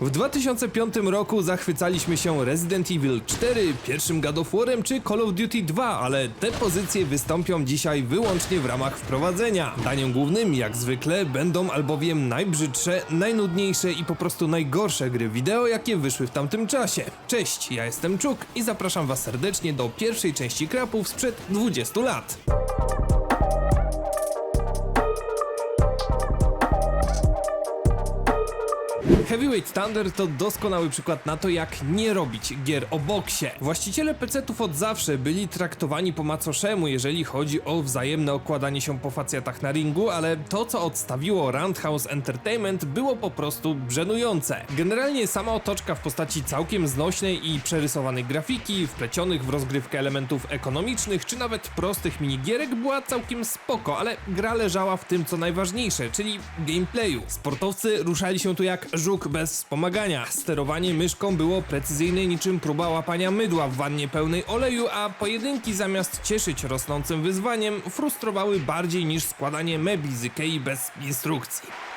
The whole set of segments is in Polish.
W 2005 roku zachwycaliśmy się Resident Evil 4, pierwszym God of War'em czy Call of Duty 2, ale te pozycje wystąpią dzisiaj wyłącznie w ramach wprowadzenia. Daniem głównym, jak zwykle, będą albowiem najbrzydsze, najnudniejsze i po prostu najgorsze gry wideo, jakie wyszły w tamtym czasie. Cześć, ja jestem Czuk i zapraszam was serdecznie do pierwszej części krapów sprzed 20 lat. Heavyweight Thunder to doskonały przykład na to, jak nie robić gier o boksie. Właściciele PC-ów od zawsze byli traktowani po macoszemu, jeżeli chodzi o wzajemne okładanie się po facjatach na ringu, ale to, co odstawiło Roundhouse Entertainment, było po prostu żenujące. Generalnie sama otoczka w postaci całkiem znośnej i przerysowanej grafiki, wplecionych w rozgrywkę elementów ekonomicznych, czy nawet prostych minigierek była całkiem spoko, ale gra leżała w tym, co najważniejsze, czyli gameplayu. Sportowcy ruszali się tu jak żuk bez wspomagania. Sterowanie myszką było precyzyjne niczym próba łapania mydła w wannie pełnej oleju, a pojedynki zamiast cieszyć rosnącym wyzwaniem, frustrowały bardziej niż składanie mebli z Ikei bez instrukcji.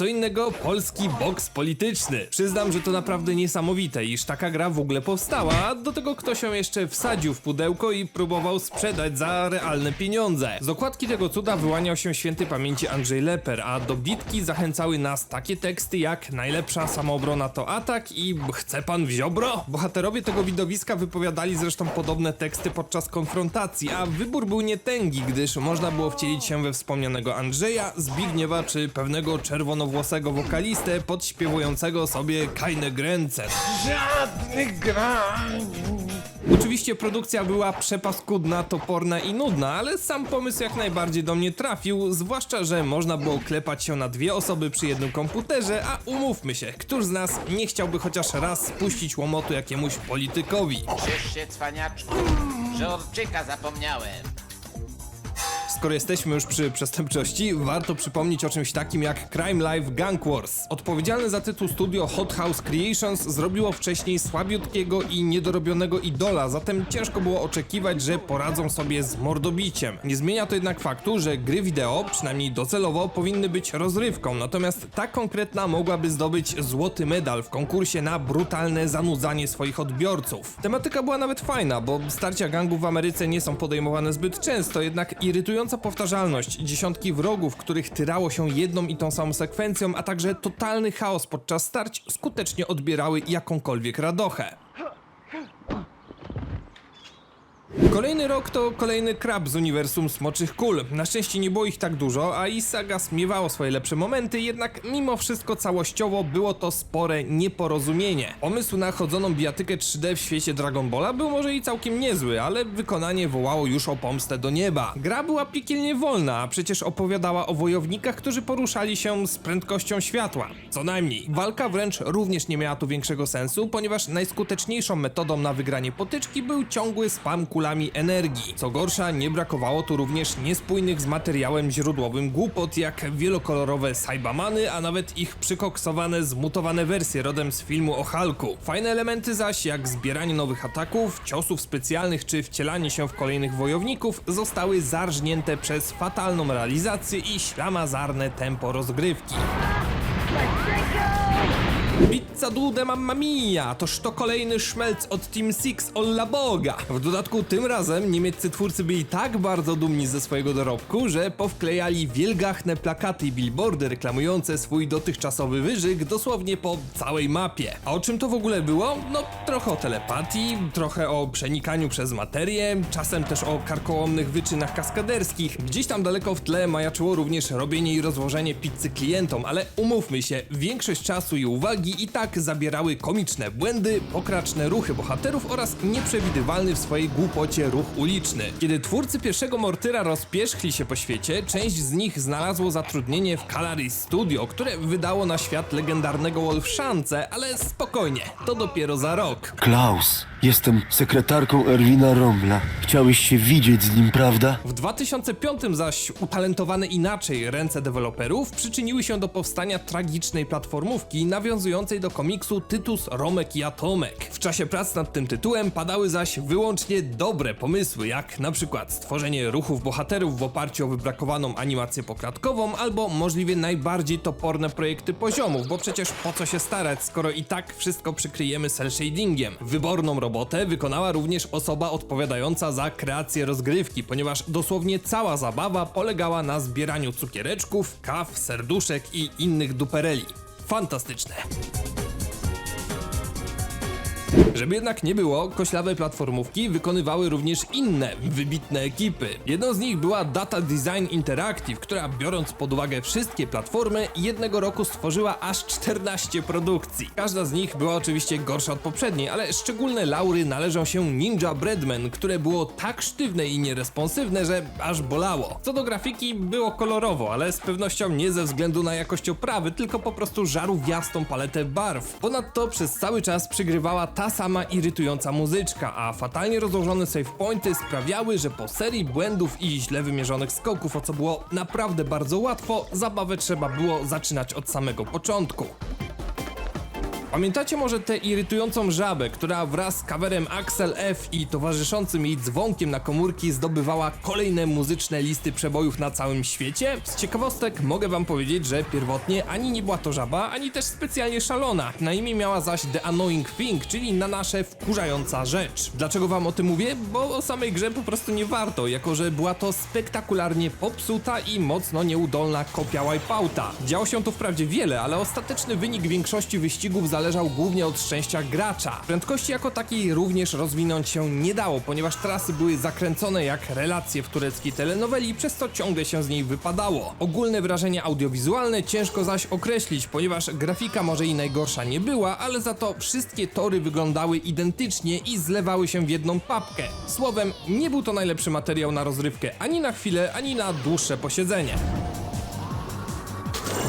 Co innego polski boks polityczny. Przyznam, że to naprawdę niesamowite, iż taka gra w ogóle powstała, a do tego ktoś ją jeszcze wsadził w pudełko i próbował sprzedać za realne pieniądze. Z okładki tego cuda wyłaniał się święty pamięci Andrzej Leper, a do bitki zachęcały nas takie teksty jak najlepsza samoobrona to atak i chce pan w ziobro? Bohaterowie tego widowiska wypowiadali zresztą podobne teksty podczas konfrontacji, a wybór był nietęgi, gdyż można było wcielić się we wspomnianego Andrzeja, Zbigniewa czy pewnego czerwonowłosego wokalistę podśpiewującego sobie Kajne Gręce. Żadnych grań. Oczywiście produkcja była przepaskudna, toporna i nudna, ale sam pomysł jak najbardziej do mnie trafił, zwłaszcza, że można było klepać się na dwie osoby przy jednym komputerze, a umówmy się, któż z nas nie chciałby chociaż raz spuścić łomotu jakiemuś politykowi? Ciesz się, cwaniaczku, że Orczyka zapomniałem. Skoro jesteśmy już przy przestępczości, warto przypomnieć o czymś takim jak Crime Life Gang Wars. Odpowiedzialne za tytuł studio Hot House Creations zrobiło wcześniej słabiutkiego i niedorobionego idola, zatem ciężko było oczekiwać, że poradzą sobie z mordobiciem. Nie zmienia to jednak faktu, że gry wideo, przynajmniej docelowo, powinny być rozrywką, natomiast ta konkretna mogłaby zdobyć złoty medal w konkursie na brutalne zanudzanie swoich odbiorców. Tematyka była nawet fajna, bo starcia gangów w Ameryce nie są podejmowane zbyt często, jednak irytująca powtarzalność, dziesiątki wrogów, których tyrało się jedną i tą samą sekwencją, a także totalny chaos podczas starć skutecznie odbierały jakąkolwiek radochę. Kolejny rok to kolejny krab z uniwersum Smoczych Kul. Na szczęście nie było ich tak dużo, a i saga smiewało swoje lepsze momenty, jednak mimo wszystko całościowo było to spore nieporozumienie. Pomysł na chodzoną bijatykę 3D w świecie Dragon Balla był może i całkiem niezły, ale wykonanie wołało już o pomstę do nieba. Gra była piekielnie wolna, a przecież opowiadała o wojownikach, którzy poruszali się z prędkością światła. Co najmniej. Walka wręcz również nie miała tu większego sensu, ponieważ najskuteczniejszą metodą na wygranie potyczki był ciągły spam energii. Co gorsza, nie brakowało tu również niespójnych z materiałem źródłowym głupot, jak wielokolorowe Saibamany, a nawet ich przykoksowane, zmutowane wersje rodem z filmu o Hulku. Fajne elementy zaś, jak zbieranie nowych ataków, ciosów specjalnych czy wcielanie się w kolejnych wojowników, zostały zarżnięte przez fatalną realizację i ślamazarne tempo rozgrywki. Pizza Dude Mamma Mia! Toż to kolejny szmelc od Team Six Olla Boga! W dodatku tym razem niemieccy twórcy byli tak bardzo dumni ze swojego dorobku, że powklejali wielgachne plakaty i billboardy reklamujące swój dotychczasowy wyżyk dosłownie po całej mapie. A o czym to w ogóle było? No trochę o telepatii, trochę o przenikaniu przez materię, czasem też o karkołomnych wyczynach kaskaderskich. Gdzieś tam daleko w tle majaczyło również robienie i rozłożenie pizzy klientom, ale umówmy się, większość czasu i uwagi i tak zabierały komiczne błędy, pokraczne ruchy bohaterów oraz nieprzewidywalny w swojej głupocie ruch uliczny. Kiedy twórcy pierwszego Mortyra rozpierzchli się po świecie, część z nich znalazło zatrudnienie w Calaris Studio, które wydało na świat legendarnego Wolfszance, ale spokojnie, to dopiero za rok. Klaus, Jestem sekretarką Erwina Rombla. Chciałeś się widzieć z nim, prawda? W 2005 zaś utalentowane inaczej ręce deweloperów przyczyniły się do powstania tragicznej platformówki nawiązującej do komiksu Tytus, Romek i Atomek. W czasie prac nad tym tytułem padały zaś wyłącznie dobre pomysły, jak na przykład stworzenie ruchów bohaterów w oparciu o wybrakowaną animację poklatkową, albo możliwie najbardziej toporne projekty poziomów, bo przecież po co się starać, skoro i tak wszystko przykryjemy cel shadingiem. Wyborną robotę wykonała również osoba odpowiadająca za kreację rozgrywki, ponieważ dosłownie cała zabawa polegała na zbieraniu cukiereczków, kaw, serduszek i innych dupereli. Fantastyczne. Żeby jednak nie było, koślawe platformówki wykonywały również inne, wybitne ekipy. Jedną z nich była Data Design Interactive, która biorąc pod uwagę wszystkie platformy, jednego roku stworzyła aż 14 produkcji. Każda z nich była oczywiście gorsza od poprzedniej, ale szczególne laury należą się Ninja Breadman, które było tak sztywne i nieresponsywne, że aż bolało. Co do grafiki, było kolorowo, ale z pewnością nie ze względu na jakość oprawy, tylko po prostu żarówiastą paletę barw. Ponadto przez cały czas przygrywała ta sama irytująca muzyczka, a fatalnie rozłożone save pointy sprawiały, że po serii błędów i źle wymierzonych skoków, o co było naprawdę bardzo łatwo, zabawę trzeba było zaczynać od samego początku. Pamiętacie może tę irytującą żabę, która wraz z coverem Axel F i towarzyszącym jej dzwonkiem na komórki zdobywała kolejne muzyczne listy przebojów na całym świecie? Z ciekawostek mogę wam powiedzieć, że pierwotnie ani nie była to żaba, ani też specjalnie szalona. Na imię miała zaś The Annoying Thing, czyli na nasze wkurzająca rzecz. Dlaczego wam o tym mówię? Bo o samej grze po prostu nie warto, jako że była to spektakularnie popsuta i mocno nieudolna kopia Wipeouta. Działo się tu wprawdzie wiele, ale ostateczny wynik większości wyścigów zależał głównie od szczęścia gracza. Prędkości jako takiej również rozwinąć się nie dało, ponieważ trasy były zakręcone jak relacje w tureckiej telenoweli, przez co ciągle się z niej wypadało. Ogólne wrażenie audiowizualne ciężko zaś określić, ponieważ grafika może i najgorsza nie była, ale za to wszystkie tory wyglądały identycznie i zlewały się w jedną papkę. Słowem, nie był to najlepszy materiał na rozrywkę ani na chwilę, ani na dłuższe posiedzenie.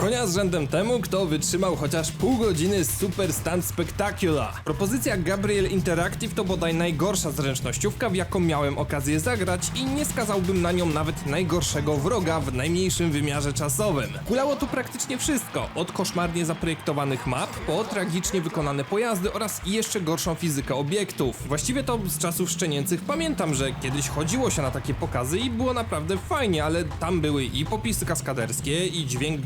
Konia z rzędem temu, kto wytrzymał chociaż pół godziny Super Stunt Spectacular. Propozycja Gabriel Interactive to bodaj najgorsza zręcznościówka, w jaką miałem okazję zagrać i nie skazałbym na nią nawet najgorszego wroga w najmniejszym wymiarze czasowym. Kulało tu praktycznie wszystko, od koszmarnie zaprojektowanych map, po tragicznie wykonane pojazdy oraz jeszcze gorszą fizykę obiektów. Właściwie to z czasów szczenięcych pamiętam, że kiedyś chodziło się na takie pokazy i było naprawdę fajnie, ale tam były i popisy kaskaderskie, i dźwięk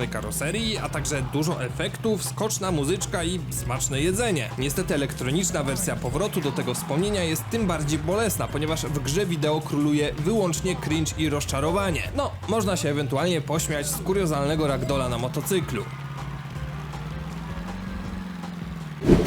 gniecionej karoserii, a także dużo efektów, skoczna muzyczka i smaczne jedzenie. Niestety elektroniczna wersja powrotu do tego wspomnienia jest tym bardziej bolesna, ponieważ w grze wideo króluje wyłącznie cringe i rozczarowanie. No, można się ewentualnie pośmiać z kuriozalnego ragdola na motocyklu.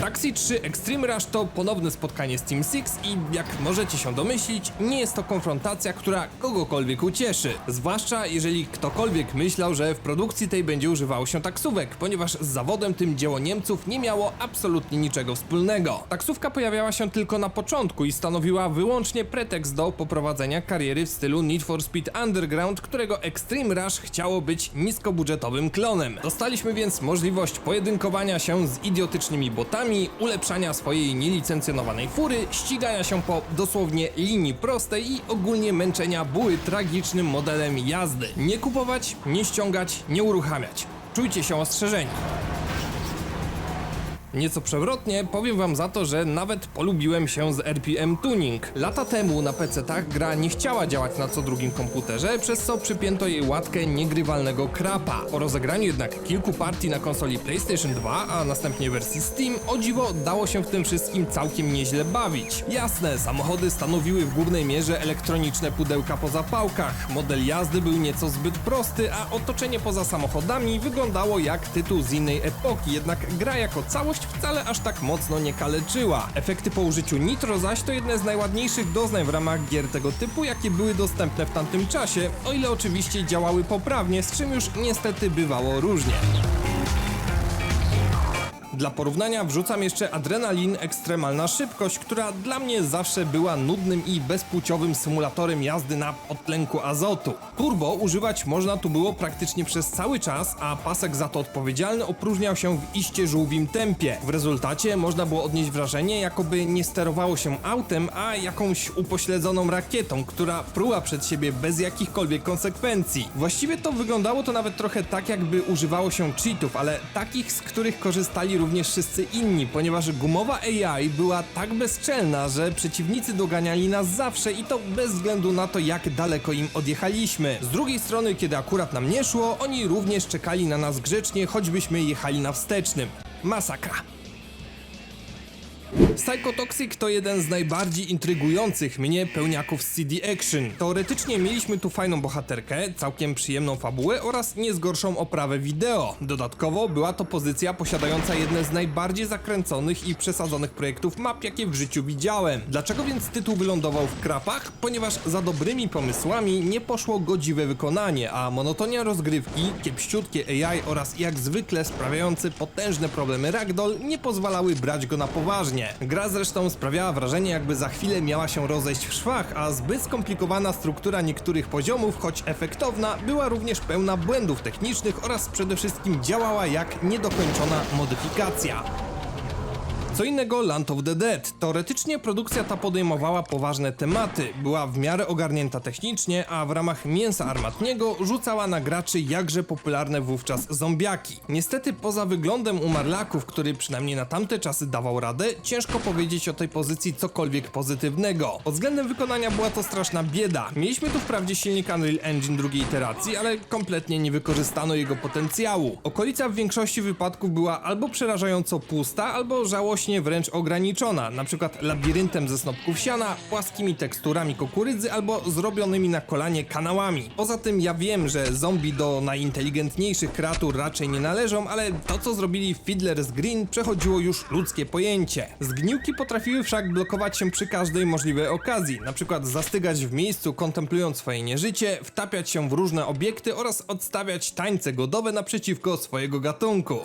Taxi 3 Extreme Rush to ponowne spotkanie z Team Six i jak możecie się domyślić, nie jest to konfrontacja, która kogokolwiek ucieszy. Zwłaszcza jeżeli ktokolwiek myślał, że w produkcji tej będzie używało się taksówek, ponieważ z zawodem tym dzieło Niemców nie miało absolutnie niczego wspólnego. Taksówka pojawiała się tylko na początku i stanowiła wyłącznie pretekst do poprowadzenia kariery w stylu Need for Speed Underground, którego Extreme Rush chciało być niskobudżetowym klonem. Dostaliśmy więc możliwość pojedynkowania się z idiotycznymi botami, ulepszania swojej nielicencjonowanej fury, ścigania się po dosłownie linii prostej i ogólnie męczenia buły tragicznym modelem jazdy. Nie kupować, nie ściągać, nie uruchamiać. Czujcie się ostrzeżeni. Nieco przewrotnie powiem wam za to, że nawet polubiłem się z RPM Tuning. Lata temu na PC-tach gra nie chciała działać na co drugim komputerze, przez co przypięto jej łatkę niegrywalnego krapa. Po rozegraniu jednak kilku partii na konsoli PlayStation 2, a następnie wersji Steam, o dziwo dało się w tym wszystkim całkiem nieźle bawić. Jasne, samochody stanowiły w głównej mierze elektroniczne pudełka po zapałkach, model jazdy był nieco zbyt prosty, a otoczenie poza samochodami wyglądało jak tytuł z innej epoki, jednak gra jako całość wcale aż tak mocno nie kaleczyła. Efekty po użyciu nitro zaś to jedne z najładniejszych doznań w ramach gier tego typu, jakie były dostępne w tamtym czasie, o ile oczywiście działały poprawnie, z czym już niestety bywało różnie. Dla porównania wrzucam jeszcze Adrenalin Ekstremalna Szybkość, która dla mnie zawsze była nudnym i bezpłciowym symulatorem jazdy na podtlenku azotu. Turbo używać można tu było praktycznie przez cały czas, a pasek za to odpowiedzialny opróżniał się w iście żółwim tempie. W rezultacie można było odnieść wrażenie, jakoby nie sterowało się autem, a jakąś upośledzoną rakietą, która pruła przed siebie bez jakichkolwiek konsekwencji. Właściwie to wyglądało to nawet trochę tak, jakby używało się cheatów, ale takich, z których korzystali również wszyscy inni, ponieważ gumowa AI była tak bezczelna, że przeciwnicy doganiali nas zawsze i to bez względu na to, jak daleko im odjechaliśmy. Z drugiej strony, kiedy akurat nam nie szło, oni również czekali na nas grzecznie, choćbyśmy jechali na wstecznym. Masakra. Psychotoxic to jeden z najbardziej intrygujących mnie pełniaków z CD Action. Teoretycznie mieliśmy tu fajną bohaterkę, całkiem przyjemną fabułę oraz nie z gorszą oprawę wideo. Dodatkowo była to pozycja posiadająca jedne z najbardziej zakręconych i przesadzonych projektów map, jakie w życiu widziałem. Dlaczego więc tytuł wylądował w krapach? Ponieważ za dobrymi pomysłami nie poszło godziwe wykonanie, a monotonia rozgrywki, kiepściutkie AI oraz jak zwykle sprawiający potężne problemy ragdoll nie pozwalały brać go na poważnie. Gra zresztą sprawiała wrażenie, jakby za chwilę miała się rozejść w szwach, a zbyt skomplikowana struktura niektórych poziomów, choć efektowna, była również pełna błędów technicznych oraz przede wszystkim działała jak niedokończona modyfikacja. Co innego Land of the Dead. Teoretycznie produkcja ta podejmowała poważne tematy, była w miarę ogarnięta technicznie, a w ramach mięsa armatniego rzucała na graczy jakże popularne wówczas zombiaki. Niestety poza wyglądem umarlaków, który przynajmniej na tamte czasy dawał radę, ciężko powiedzieć o tej pozycji cokolwiek pozytywnego. Pod względem wykonania była to straszna bieda. Mieliśmy tu wprawdzie silnik Unreal Engine drugiej iteracji, ale kompletnie nie wykorzystano jego potencjału. Okolica w większości wypadków była albo przerażająco pusta, albo żałośnie wręcz ograniczona, na przykład labiryntem ze snopków siana, płaskimi teksturami kukurydzy albo zrobionymi na kolanie kanałami. Poza tym ja wiem, że zombie do najinteligentniejszych kreatur raczej nie należą, ale to co zrobili Fiddler's Green przechodziło już ludzkie pojęcie. Zgniłki potrafiły wszak blokować się przy każdej możliwej okazji, przykład zastygać w miejscu kontemplując swoje nieżycie, wtapiać się w różne obiekty oraz odstawiać tańce godowe naprzeciwko swojego gatunku.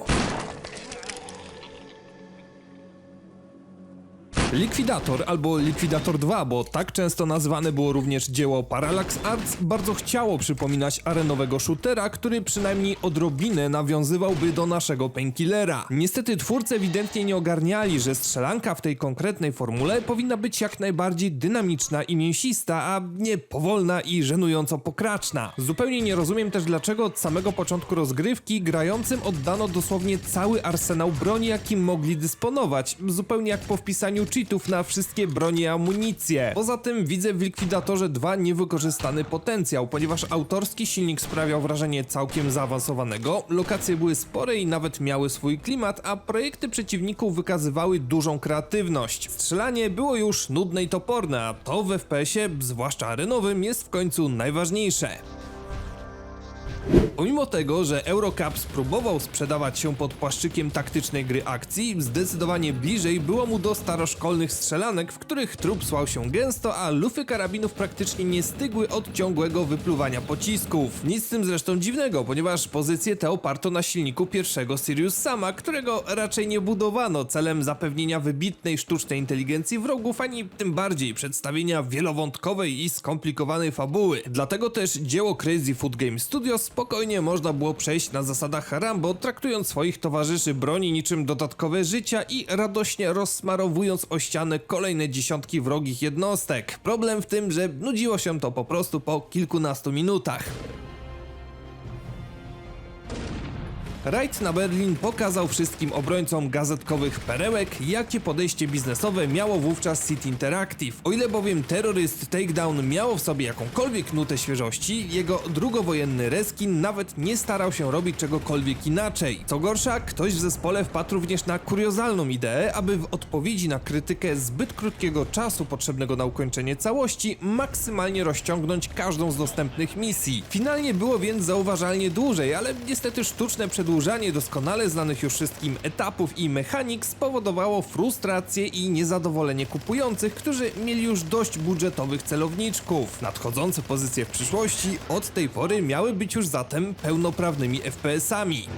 Likwidator albo Likwidator 2, bo tak często nazywane było również dzieło Parallax Arts, bardzo chciało przypominać arenowego shootera, który przynajmniej odrobinę nawiązywałby do naszego Painkillera. Niestety twórcy ewidentnie nie ogarniali, że strzelanka w tej konkretnej formule powinna być jak najbardziej dynamiczna i mięsista, a nie powolna i żenująco pokraczna. Zupełnie nie rozumiem też dlaczego od samego początku rozgrywki grającym oddano dosłownie cały arsenał broni, jakim mogli dysponować, zupełnie jak po wpisaniu na wszystkie bronie i amunicje. Poza tym widzę w Likwidatorze 2 niewykorzystany potencjał, ponieważ autorski silnik sprawiał wrażenie całkiem zaawansowanego, lokacje były spore i nawet miały swój klimat, a projekty przeciwników wykazywały dużą kreatywność. Strzelanie było już nudne i toporne, a to w FPS-ie, zwłaszcza arenowym, jest w końcu najważniejsze. Pomimo tego, że Eurocup spróbował sprzedawać się pod płaszczykiem taktycznej gry akcji, zdecydowanie bliżej było mu do staroszkolnych strzelanek, w których trup słał się gęsto, a lufy karabinów praktycznie nie stygły od ciągłego wypluwania pocisków. Nic z tym zresztą dziwnego, ponieważ pozycje te oparto na silniku pierwszego Sirius Sama, którego raczej nie budowano celem zapewnienia wybitnej sztucznej inteligencji wrogów, ani tym bardziej przedstawienia wielowątkowej i skomplikowanej fabuły. Dlatego też dzieło Crazy Food Game Studios spokojnie można było przejść na zasadach Rambo, traktując swoich towarzyszy broni niczym dodatkowe życia i radośnie rozsmarowując o ścianę kolejne dziesiątki wrogich jednostek. Problem w tym, że nudziło się to po prostu po kilkunastu minutach. Rajd na Berlin pokazał wszystkim obrońcom gazetkowych perełek, jakie podejście biznesowe miało wówczas City Interactive. O ile bowiem terroryst Takedown miało w sobie jakąkolwiek nutę świeżości, jego drugowojenny reskin nawet nie starał się robić czegokolwiek inaczej. Co gorsza, ktoś w zespole wpadł również na kuriozalną ideę, aby w odpowiedzi na krytykę zbyt krótkiego czasu potrzebnego na ukończenie całości, maksymalnie rozciągnąć każdą z dostępnych misji. Finalnie było więc zauważalnie dłużej, ale niestety sztuczne przedłużanie doskonale znanych już wszystkim etapów i mechanik spowodowało frustrację i niezadowolenie kupujących, którzy mieli już dość budżetowych celowniczków. Nadchodzące pozycje w przyszłości od tej pory miały być już zatem pełnoprawnymi FPS-ami.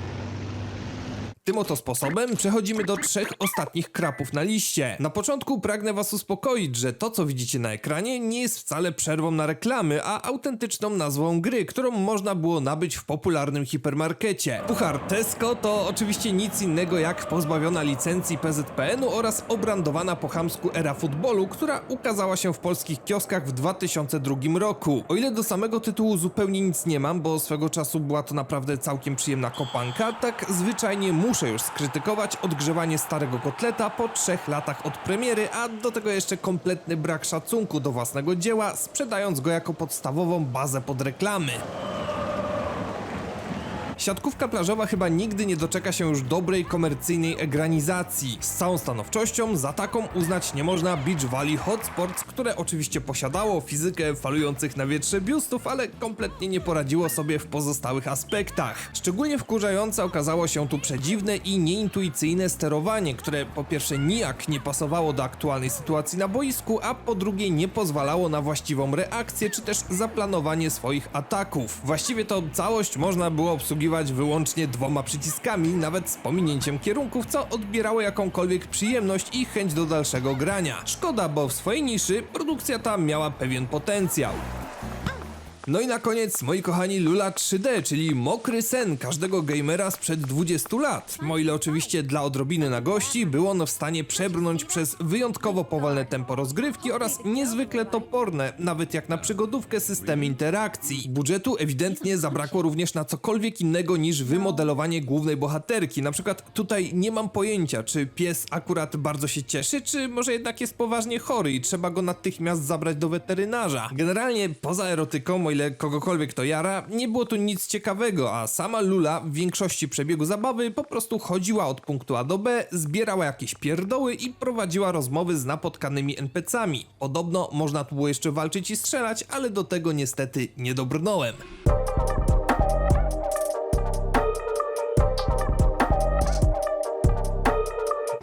Tym oto sposobem przechodzimy do trzech ostatnich krapów na liście. Na początku pragnę was uspokoić, że to co widzicie na ekranie nie jest wcale przerwą na reklamy, a autentyczną nazwą gry, którą można było nabyć w popularnym hipermarkecie. Puchar Tesco to oczywiście nic innego jak pozbawiona licencji PZPN-u oraz obrandowana po chamsku era futbolu, która ukazała się w polskich kioskach w 2002 roku. O ile do samego tytułu zupełnie nic nie mam, bo swego czasu była to naprawdę całkiem przyjemna kopanka, tak zwyczajnie muszę już skrytykować odgrzewanie starego kotleta po trzech latach od premiery, a do tego jeszcze kompletny brak szacunku do własnego dzieła, sprzedając go jako podstawową bazę pod reklamy. Siatkówka plażowa chyba nigdy nie doczeka się już dobrej komercyjnej egranizacji. Z całą stanowczością za taką uznać nie można Beach Valley Hot Sports, które oczywiście posiadało fizykę falujących na wietrze biustów, ale kompletnie nie poradziło sobie w pozostałych aspektach. Szczególnie wkurzające okazało się tu przedziwne i nieintuicyjne sterowanie, które po pierwsze nijak nie pasowało do aktualnej sytuacji na boisku, a po drugie nie pozwalało na właściwą reakcję czy też zaplanowanie swoich ataków. Właściwie to całość można było obsługiwać wyłącznie dwoma przyciskami, nawet z pominięciem kierunków, co odbierało jakąkolwiek przyjemność i chęć do dalszego grania. Szkoda, bo w swojej niszy produkcja ta miała pewien potencjał. No i na koniec, moi kochani, Lula 3D, czyli mokry sen każdego gamera sprzed 20 lat. O ile oczywiście dla odrobiny na gości było ono w stanie przebrnąć przez wyjątkowo powolne tempo rozgrywki oraz niezwykle toporne, nawet jak na przygodówkę system interakcji. Budżetu ewidentnie zabrakło również na cokolwiek innego niż wymodelowanie głównej bohaterki. Na przykład tutaj nie mam pojęcia, czy pies akurat bardzo się cieszy, czy może jednak jest poważnie chory i trzeba go natychmiast zabrać do weterynarza. Generalnie poza erotyką, o ile kogokolwiek to jara, nie było tu nic ciekawego, a sama Lula w większości przebiegu zabawy po prostu chodziła od punktu A do B, zbierała jakieś pierdoły i prowadziła rozmowy z napotkanymi NPC-ami. Podobno można tu było jeszcze walczyć i strzelać, ale do tego niestety nie dobrnąłem.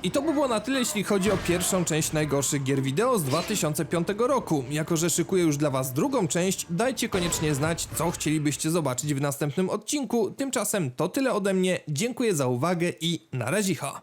I to by było na tyle, jeśli chodzi o pierwszą część najgorszych gier wideo z 2005 roku. Jako, że szykuję już dla Was drugą część, dajcie koniecznie znać, co chcielibyście zobaczyć w następnym odcinku. Tymczasem to tyle ode mnie. Dziękuję za uwagę i na razicha.